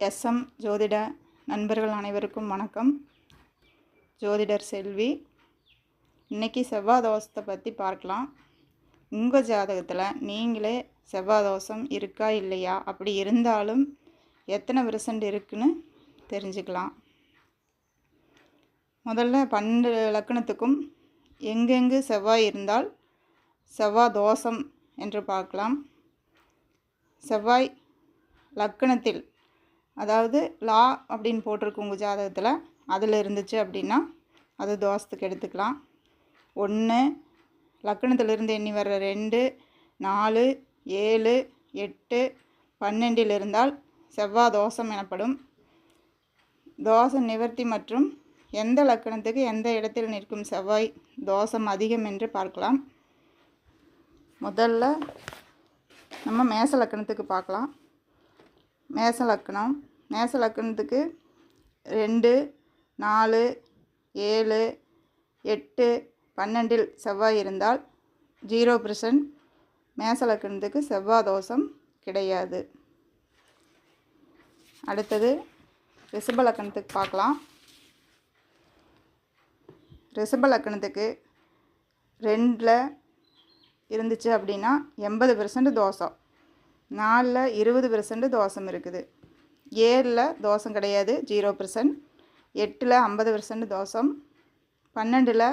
SM ஜோதிட நண்பர்கள் அனைவருக்கும் வணக்கம். ஜோதிடர் செல்வி இன்னைக்கு செவ்வாய் தோஷத்தை பற்றி பார்க்கலாம். உங்கள் ஜாதகத்தில் நீங்களே செவ்வாய் தோஷம் இருக்கா இல்லையா? அப்படி இருந்தாலும் எத்தனை பெர்சன்ட் இருக்குன்னு தெரிஞ்சுக்கலாம். முதல்ல பன்னெண்டு லக்கணத்துக்கும் எங்கெங்கு செவ்வாய் இருந்தால் செவ்வாய் தோஷம் என்று பார்க்கலாம். செவ்வாய் லக்கணத்தில் அதாவது லா அப்படின்னு போட்டிருக்கு உங்கள் ஜாதகத்தில். அதில் இருந்துச்சு அப்படின்னா அது தோஷத்துக்கு எடுத்துக்கலாம். ஒன்று லக்கணத்திலிருந்து எண்ணி வர்ற ரெண்டு நாலு ஏழு எட்டு பன்னெண்டில் இருந்தால் செவ்வாய் தோஷம் எனப்படும். தோஷ நிவர்த்தி மற்றும் எந்த லக்கணத்துக்கு எந்த இடத்தில் நிற்கும் செவ்வாய் தோஷம் அதிகம் என்று பார்க்கலாம். முதல்ல நம்ம மேச லக்கணத்துக்கு பார்க்கலாம். மேச லக்கணம். மேச லக்கணத்துக்கு ரெண்டு நாலு ஏழு எட்டு பன்னெண்டில் செவ்வாய் இருந்தால் ஜீரோ பர்சன்ட். மேச லக்கணத்துக்கு செவ்வாய் தோஷம் கிடையாது. அடுத்தது ரிஷப லக்கணத்துக்கு பார்க்கலாம். ரிஷப லக்கணத்துக்கு ரெண்டில் இருந்துச்சு அப்படின்னா எண்பது பெர்சன்ட் தோஷம். நாலில் இருபது பெர்சன்ட் தோஷம் இருக்குது. ஏழில் தோஷம் கிடையாது ஜீரோ பெர்சன்ட் எட்டில் ஐம்பது பெர்சன்ட் தோஷம் பன்னெண்டில்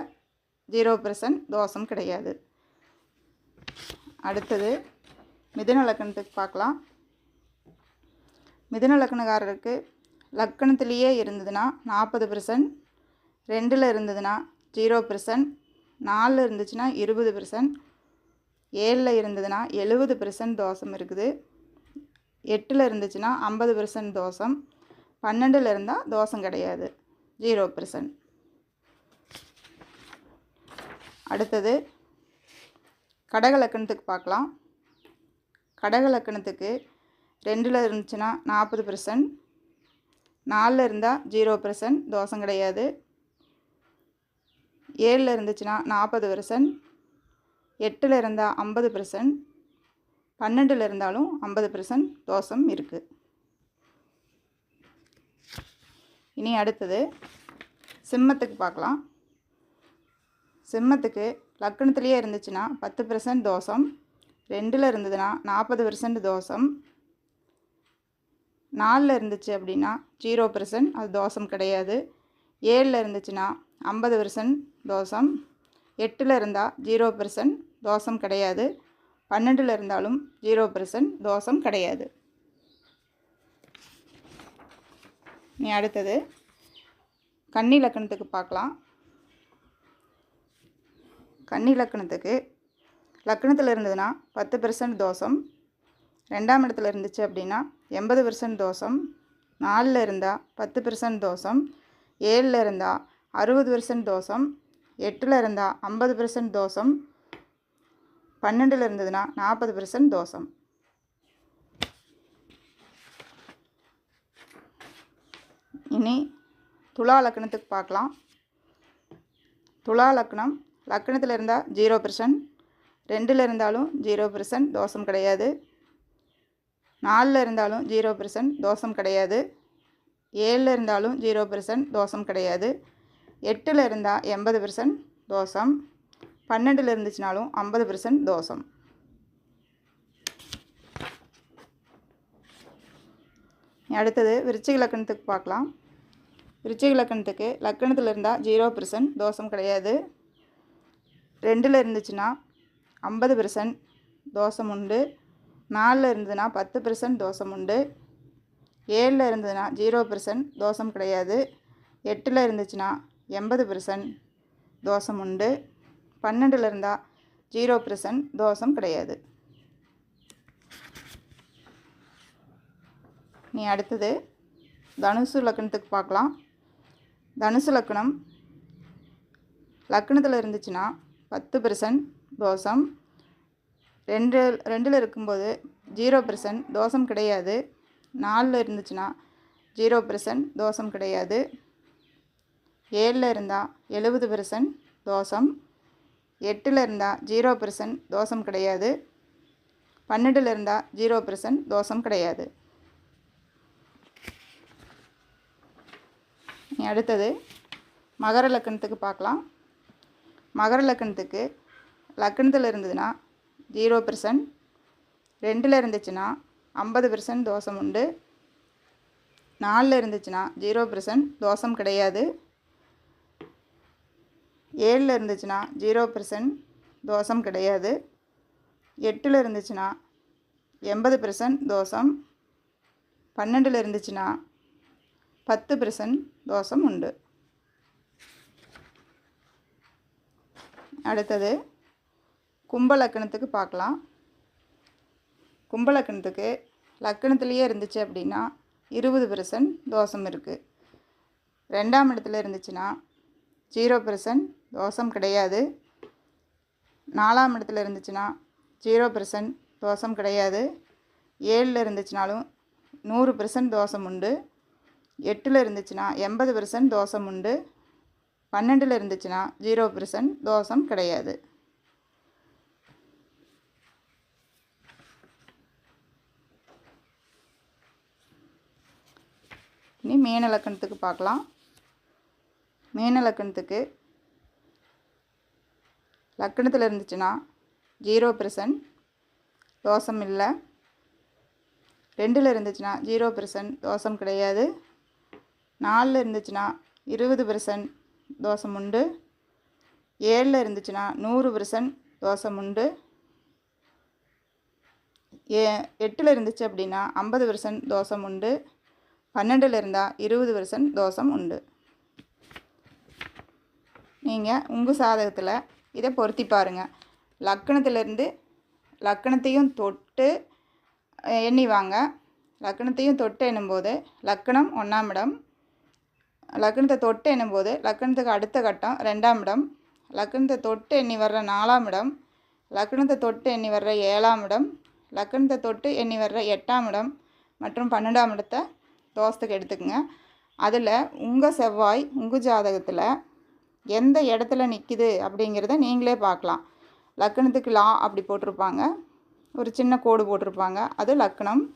ஜீரோ பெர்சன்ட் தோஷம் கிடையாது. அடுத்தது மிதுன லக்கணத்துக்கு பார்க்கலாம். மிதுன லக்கணக்காரருக்கு லக்கணத்திலேயே இருந்ததுன்னா நாற்பது பெர்சன்ட் ரெண்டில் இருந்ததுன்னா ஜீரோ பெர்சன்ட் நாலில் இருந்துச்சுன்னா இருபது பெர்சன்ட் ஏழில் இருந்ததுன்னா எழுபது பெர்சன்ட் தோஷம் இருக்குது. எட்டில் இருந்துச்சுன்னா ஐம்பது பெர்சன்ட் தோஷம் பன்னெண்டில் இருந்தால் தோஷம் கிடையாது. ஜீரோ பெர்சன்ட் அடுத்தது கடகலக்கணத்துக்கு பார்க்கலாம். கடகலக்கணத்துக்கு ரெண்டில் இருந்துச்சுன்னா நாற்பது பெர்சன்ட் நாலில் இருந்தால் ஜீரோ பெர்சன்ட் தோஷம் கிடையாது. ஏழில் இருந்துச்சுன்னா நாற்பது பெர்சன்ட் எட்டில் இருந்தால் ஐம்பது பெர்சன்ட் பன்னெண்டில் இருந்தாலும் ஐம்பது பெர்சன்ட் தோசம் இருக்குது இனி அடுத்தது சிம்மத்துக்கு பார்க்கலாம். சிம்மத்துக்கு லக்கணத்துலேயே இருந்துச்சுன்னா பத்து பெர்சன்ட் தோசம் ரெண்டில் இருந்ததுன்னா நாற்பது பெர்சன்ட் தோசம் நாலில் இருந்துச்சு அப்படின்னா ஜீரோ பெர்சன்ட் அது தோசம் கிடையாது. ஏழில் இருந்துச்சுன்னா ஐம்பது பெர்சன்ட் தோசம் எட்டில் இருந்தால் ஜீரோ பெர்சன்ட் தோஷம் கிடையாது. பன்னெண்டில் இருந்தாலும் ஜீரோ பெர்சன்ட் தோஷம் கிடையாது. நீ அடுத்தது கன்னி லக்கணத்துக்கு பார்க்கலாம். கன்னி லக்கணத்துக்கு லக்கணத்தில் இருந்ததுன்னா பத்து பெர்சன்ட் தோஷம் ரெண்டாம் இடத்துல இருந்துச்சு அப்படின்னா எண்பது பெர்சன்ட் தோஷம் நாலில் இருந்தால் பத்து பெர்சன்ட் தோஷம் ஏழில் இருந்தால் அறுபது பெர்சன்ட் தோஷம் எட்டில் இருந்தால் ஐம்பது பெர்சன்ட் தோஷம் பன்னெண்டில் இருந்ததுன்னா நாற்பது பெர்சன்ட் தோஷம் இனி துலா லக்கணத்துக்கு பார்க்கலாம். துலா லக்கணம் லக்கணத்தில் இருந்தால் ஜீரோ பெர்சன்ட் ரெண்டில் இருந்தாலும் ஜீரோ பெர்சன்ட் தோஷம் கிடையாது. நாலில் இருந்தாலும் ஜீரோ பெர்சன்ட் தோஷம் கிடையாது. ஏழில் இருந்தாலும் ஜீரோ பெர்சன்ட் தோஷம் கிடையாது. எட்டில் இருந்தால் எண்பது பெர்சன்ட் தோசம் பன்னெண்டில் இருந்துச்சுனாலும் ஐம்பது பெர்சன்ட் தோசம் அடுத்தது விருச்சிக லக்கணத்துக்கு பார்க்கலாம். விருச்சிக லக்கணத்துக்கு லக்கணத்தில் இருந்தால் ஜீரோ பெர்சன்ட் தோசம் கிடையாது. ரெண்டில் இருந்துச்சுன்னா ஐம்பது பெர்சன்ட் தோசம் உண்டு. நாலில் இருந்ததுன்னா பத்து பெர்சன்ட் தோசம் உண்டு. ஏழில் இருந்ததுன்னா ஜீரோ பெர்சன்ட் தோசம் கிடையாது. எட்டில் இருந்துச்சுன்னா எண்பது பெர்சன்ட் தோஷம் உண்டு பன்னெண்டில் இருந்தால் ஜீரோ பெர்சன்ட் தோஷம் கிடையாது. நீ அடுத்தது தனுசு லக்கணத்துக்கு பார்க்கலாம். தனுசு லக்கணம் லக்கணத்தில் இருந்துச்சுன்னா பத்து பெர்சன்ட் தோஷம் ரெண்டு ரெண்டில் இருக்கும்போது ஜீரோ பெர்சன்ட் தோசம் கிடையாது. நாலில் இருந்துச்சுன்னா ஜீரோ பெர்சன்ட் தோஷம் கிடையாது. ஏழில் இருந்தால் எழுபது பெர்சன்ட் தோஷம் எட்டில் இருந்தால் ஜீரோ பெர்சன்ட் தோஷம் கிடையாது பன்னெண்டில் இருந்தால் ஜீரோ பெர்சன்ட் தோஷம் கிடையாது. அடுத்தது மகர லக்கணத்துக்கு பார்க்கலாம். மகர லக்கணத்துக்கு லக்கணத்தில் இருந்ததுன்னா ஜீரோ பெர்சன்ட் ரெண்டில் இருந்துச்சுன்னா ஐம்பது பெர்சன்ட் தோஷம் உண்டு நாலில் இருந்துச்சுன்னா ஜீரோ பெர்சன்ட் தோஷம் கிடையாது ஏழில் இருந்துச்சுன்னா ஜீரோ பர்சன்ட் தோஷம் கிடையாது. எட்டில் இருந்துச்சுன்னா எண்பது பர்சன்ட் தோஷம். பன்னெண்டில் இருந்துச்சுன்னா பத்து பர்சன்ட் தோஷம் உண்டு. அடுத்தது கும்பலக்கணத்துக்கு பார்க்கலாம். கும்பலக்கணத்துக்கு லக்கணத்துலேயே இருந்துச்சு அப்படின்னா இருபது பர்சன்ட் தோஷம் இருக்குது ரெண்டாம் இடத்துல இருந்துச்சுன்னா ஜீரோ பர்சன்ட் தோஷம் கிடையாது. நாலாம் இடத்துல இருந்துச்சுன்னா ஜீரோ பெர்சன்ட் தோஷம் கிடையாது. ஏழில் இருந்துச்சுனாலும் நூறு பெர்சன்ட் தோஷம் உண்டு. எட்டில் இருந்துச்சுன்னா எண்பது பெர்சன்ட் தோஷம் உண்டு. பன்னெண்டில் இருந்துச்சுன்னா ஜீரோ பெர்சன்ட் தோஷம் கிடையாது. இனி மீன லக்கணத்துக்கு பார்க்கலாம். மீன லக்கணத்துக்கு லக்கணத்தில் இருந்துச்சுன்னா ஜீரோ பெர்சன்ட் தோஷம் இல்லை. ரெண்டில் இருந்துச்சுன்னா ஜீரோ பெர்சன்ட் தோஷம் கிடையாது. நாலில் இருந்துச்சுன்னா இருபது பெர்சன்ட் தோஷம் உண்டு. ஏழில் இருந்துச்சுன்னா நூறு பெர்சன்ட் தோஷம் உண்டு. ஏ எட்டில் இருந்துச்சு அப்படின்னா ஐம்பது பெர்சன்ட் தோஷம் உண்டு. பன்னெண்டில் இருந்தால் இருபது பெர்சன்ட் தோஷம் உண்டு. நீங்கள் உங்கள் சாதகத்தில் இதை பொருத்தி பாருங்கள் லக்கணத்திலேருந்து லக்கணத்தையும் தொட்டு எண்ணிவாங்க எண்ணி வாங்க. லக்கணத்தையும் தொட்டு எண்ணும்போது லக்கணம் ஒன்றாம் இடம். லக்கணத்தை தொட்டு எண்ணும்போது லக்கணத்துக்கு அடுத்த கட்டம் ரெண்டாம் இடம். லக்கணத்தை தொட்டு எண்ணி வர்ற நாலாம் இடம். லக்கணத்தை தொட்டு எண்ணி வர்ற ஏழாம் இடம். லக்கணத்தை தொட்டு எண்ணி வர்ற எட்டாம் இடம் மற்றும் பன்னெண்டாம் இடத்தை தோசத்துக்கு எடுத்துக்கோங்க. அதில் உங்கள் செவ்வாய் உங்கள் ஜாதகத்தில் எந்த இடத்துல நிற்கிது அப்படிங்கிறத நீங்களே பார்க்கலாம். லக்கணத்துக்கு லா அப்படி போட்டிருப்பாங்க. ஒரு சின்ன கோடு போட்டிருப்பாங்க. அது லக்கணம்.